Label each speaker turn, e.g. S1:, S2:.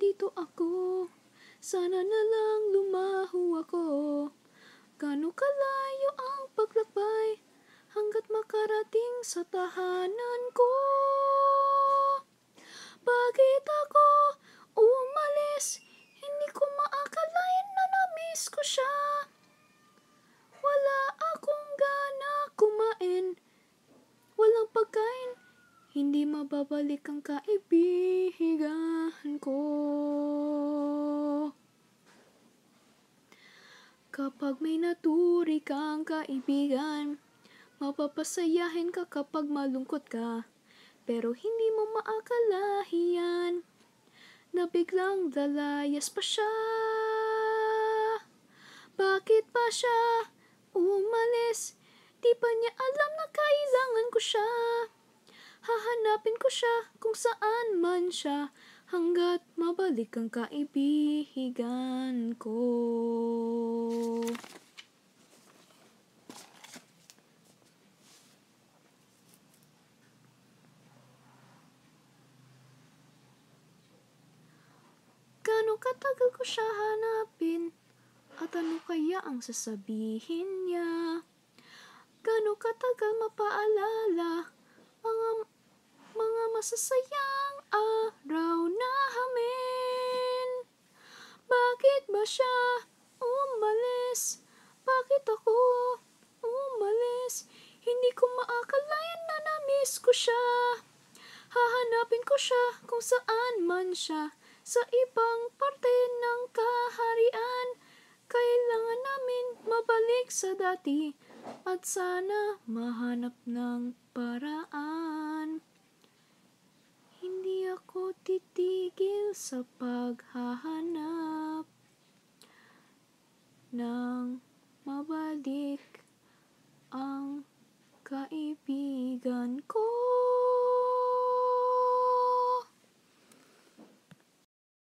S1: nandito ako. Sana na lang lumaho ako. Gano'ng kalayo ang paglakbay hanggat makarating sa tahanan ko. Bakit ako umalis? Hindi ko maakalain na namiss ko siya. Wala akong gana kumain. Walang pagkain. Hindi mababalik ang kaibigan ko. Kapag may naturi kang kaibigan, mapapasayahin ka kapag malungkot ka. Pero hindi mo maakalahiyan na biglang lalayas pa siya. Bakit pa siya umalis? Di pa niya alam na kailangan ko siya. Hahanapin ko siya kung saan man siya hanggat mabalik ang kaibigan ko. Gano'ng katagal ko siya hanapin? At ano kaya ang sasabihin niya? Gano'ng katagal mapaalala mga, mga masasayang araw namin? Bakit ba siya umalis? Bakit ako umalis? Hindi ko maakalayan na namiss ko siya. Hahanapin ko siya kung saan man siya sa ibang parte ng kaharian. Kailangan namin mabalik sa dati at sana mahanap ng paraan. Hindi ako titigil sa paghahanap